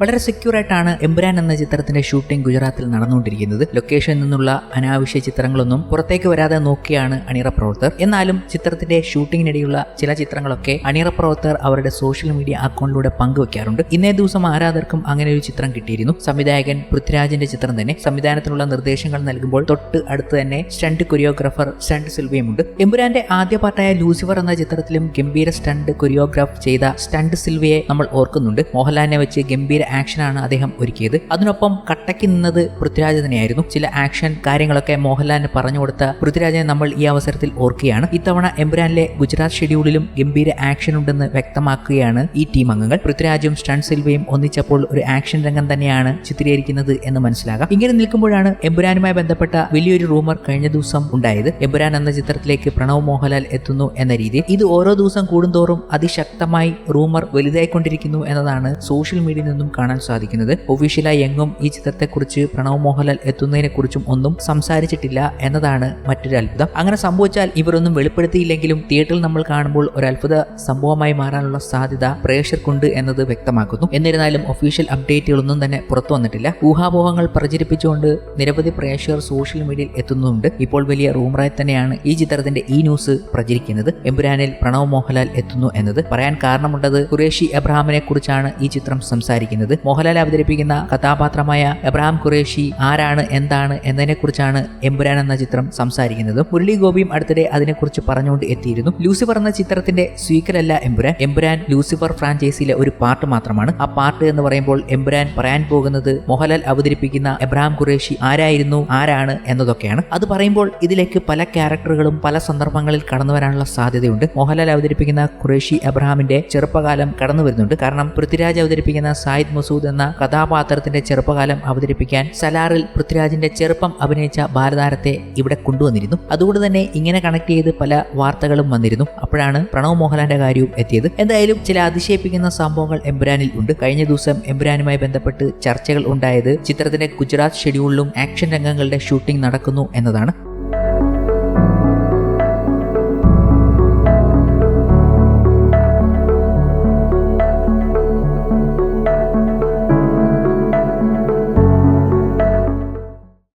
വളരെ സെക്യൂർ ആയിട്ടാണ് എംബ്രാൻ എന്ന ചിത്രത്തിന്റെ ഷൂട്ടിംഗ് ഗുജറാത്തിൽ നടന്നുകൊണ്ടിരിക്കുന്നത്. ലൊക്കേഷനിൽ നിന്നുള്ള അനാവശ്യ ചിത്രങ്ങളൊന്നും പുറത്തേക്ക് വരാതെ നോക്കിയാണ് അണിയറ പ്രവർത്തകർ. എന്നാലും ചിത്രത്തിന്റെ ഷൂട്ടിങ്ങിനിടെയുള്ള ചില ചിത്രങ്ങളൊക്കെ അണിയറ പ്രവർത്തകർ അവരുടെ സോഷ്യൽ മീഡിയ അക്കൗണ്ടിലൂടെ പങ്കുവെക്കാറുണ്ട്. ഇന്നേ ദിവസം ആരാധകർക്കും അങ്ങനെ ഒരു ചിത്രം കിട്ടിയിരുന്നു. സംവിധായകൻ പൃഥ്വിരാജിന്റെ ചിത്രം തന്നെ. സംവിധാനത്തിനുള്ള നിർദ്ദേശങ്ങൾ നൽകുമ്പോൾ തൊട്ട് അടുത്ത് തന്നെ സ്റ്റണ്ട് കൊറിയോഗ്രാഫർ സ്റ്റണ്ട് സിൽവയുമുണ്ട്. എംബുരാന്റെ ആദ്യ പാട്ടായ ലൂസിഫർ എന്ന ചിത്രത്തിലും ഗംഭീര സ്റ്റണ്ട് കൊറിയോഗ്രാഫ് ചെയ്ത സ്റ്റണ്ട് സിൽവിയെ നമ്മൾ ഓർക്കുന്നുണ്ട്. മോഹൻലാലിനെ വെച്ച് ഗംഭീര ആക്ഷനാണ് അദ്ദേഹം ഒരുക്കിയത്. അതിനൊപ്പം കട്ടയ്ക്ക് നിന്നത് പൃഥ്വിരാജ് തന്നെയായിരുന്നു. ചില ആക്ഷൻ കാര്യങ്ങളൊക്കെ മോഹൻലാലിന് പറഞ്ഞു കൊടുത്ത പൃഥ്വിരാജിനെ നമ്മൾ ഈ അവസരത്തിൽ ഓർക്കുകയാണ്. ഇത്തവണ എംബ്രാനിലെ ഗുജറാത്ത് ഷെഡ്യൂളിലും ഗംഭീര ആക്ഷൻ ഉണ്ടെന്ന് വ്യക്തമാക്കുകയാണ് ഈ ടീം അംഗങ്ങൾ. പൃഥ്വിരാജും സ്റ്റൺ സിൽവയും ഒന്നിച്ചപ്പോൾ ഒരു ആക്ഷൻ രംഗം തന്നെയാണ് ചിത്രീകരിക്കുന്നത് എന്ന് മനസ്സിലാകാം. ഇങ്ങനെ നിൽക്കുമ്പോഴാണ് എംബുരാനുമായി ബന്ധപ്പെട്ട വലിയൊരു റൂമർ കഴിഞ്ഞ ദിവസം ഉണ്ടായത്. എംബുരാൻ എന്ന ചിത്രത്തിലേക്ക് പ്രണവ് മോഹൻലാൽ എത്തുന്നു എന്ന രീതിയിൽ. ഇത് ഓരോ ദിവസം കൂടുന്തോറും അതിശക്തമായി റൂമർ വലുതായിക്കൊണ്ടിരിക്കുന്നു എന്നതാണ് സോഷ്യൽ മീഡിയയിൽ നിന്നും കാണാൻ സാധിക്കുന്നത്. ഒഫീഷ്യലായി എങ്ങും ഈ ചിത്രത്തെക്കുറിച്ച് പ്രണവ് മോഹൻലാൽ എത്തുന്നതിനെക്കുറിച്ചും ഒന്നും സംസാരിച്ചിട്ടില്ല എന്നതാണ് മറ്റൊരു അത്ഭുതം. അങ്ങനെ സംഭവിച്ചാൽ ഇവരൊന്നും വെളിപ്പെടുത്തിയില്ലെങ്കിലും തിയേറ്ററിൽ നമ്മൾ കാണുമ്പോൾ ഒരു അത്ഭുത സംഭവമായി മാറാനുള്ള സാധ്യത പ്രേക്ഷകർക്കുണ്ട് എന്നത് വ്യക്തമാക്കുന്നു. എന്നിരുന്നാലും ഒഫീഷ്യൽ അപ്ഡേറ്റുകളൊന്നും തന്നെ പുറത്തു വന്നിട്ടില്ല. ഊഹാപോഹങ്ങൾ പ്രചരിപ്പിച്ചുകൊണ്ട് നിരവധി പ്രേക്ഷകർ സോഷ്യൽ മീഡിയയിൽ എത്തുന്നുണ്ട് ഇപ്പോൾ വലിയ റൂമറായി തന്നെയാണ് ഈ ചിത്രത്തിന്റെ ഈ ന്യൂസ് പ്രചരിക്കുന്നത്. എമ്പുരാനിൽ പ്രണവ് മോഹൻലാൽ എത്തുന്നു എന്നത് പറയാൻ കാരണമുണ്ടത് ഖുറേഷി എബ്രഹാമിനെ കുറിച്ചാണ് ഈ ചിത്രം സംസാരിക്കുന്നത്. മോഹൻലാൽ അവതരിപ്പിക്കുന്ന കഥാപാത്രമായ എബ്രഹാം ഖുറേഷി ആരാണ് എന്താണ് എന്നതിനെക്കുറിച്ചാണ് എമ്പുരാൻ എന്ന ചിത്രം സംസാരിക്കുന്നത്. മുരളി ഗോപിയും അടുത്തിടെ അതിനെക്കുറിച്ച് പറഞ്ഞുകൊണ്ട് എത്തിയിരുന്നു. ലൂസിഫർ എന്ന ചിത്രത്തിന്റെ സ്വീക്കലല്ല എമ്പുരാൻ. എമ്പുരാൻ ലൂസിഫർ ഫ്രാഞ്ചൈസിയിലെ ഒരു പാർട്ട് മാത്രമാണ്. ആ പാർട്ട് എന്ന് പറയുമ്പോൾ എമ്പുരാൻ പറയാൻ പോകുന്നത് മോഹൻലാൽ അവതരിപ്പിക്കുന്ന എബ്രഹാം ഖുറേഷി ആരായിരുന്നു ആരാണ് എന്നതൊക്കെയാണ്. അത് പറയുമ്പോൾ ഇതിലേക്ക് പല ക്യാരക്ടറുകളും പല സന്ദർഭങ്ങളിൽ കടന്നു വരാനുള്ള സാധ്യതയുണ്ട്. മോഹൻലാൽ അവതരിപ്പിക്കുന്ന ഖുറേഷി എബ്രഹാമിന്റെ ചെറുപ്പകാലം കടന്നു വരുന്നുണ്ട്. കാരണം പൃഥ്വിരാജ് അവതരിപ്പിക്കുന്ന സായിദ് മസൂദ് എന്ന കഥാപാത്രത്തിന്റെ ചെറുപ്പകാലം അവതരിപ്പിക്കാൻ സലാറിൽ പൃഥ്വിരാജിന്റെ ചെറുപ്പം അഭിനയിച്ച ബാലതാരത്തെ ഇവിടെ കൊണ്ടുവന്നിരുന്നു. അതുകൊണ്ട് തന്നെ ഇങ്ങനെ കണക്ട് ചെയ്ത് പല വാർത്തകളും വന്നിരുന്നു. അപ്പോഴാണ് പ്രണവ് മോഹൻലാലിന്റെ കാര്യവും എത്തിയത്. എന്തായാലും ചില അതിശയിപ്പിക്കുന്ന സംഭവങ്ങൾ എംബ്രാനിൽ ഉണ്ട്. കഴിഞ്ഞ ദിവസം എംബ്രാനുമായി ബന്ധപ്പെട്ട് ചർച്ചകൾ ഉണ്ടായത് ചിത്രത്തിന്റെ ഗുജറാത്ത് ഷെഡ്യൂളിലും ആക്ഷൻ രംഗങ്ങളുടെ ഷൂട്ടിംഗ് നടക്കുന്നു എന്നതാണ്.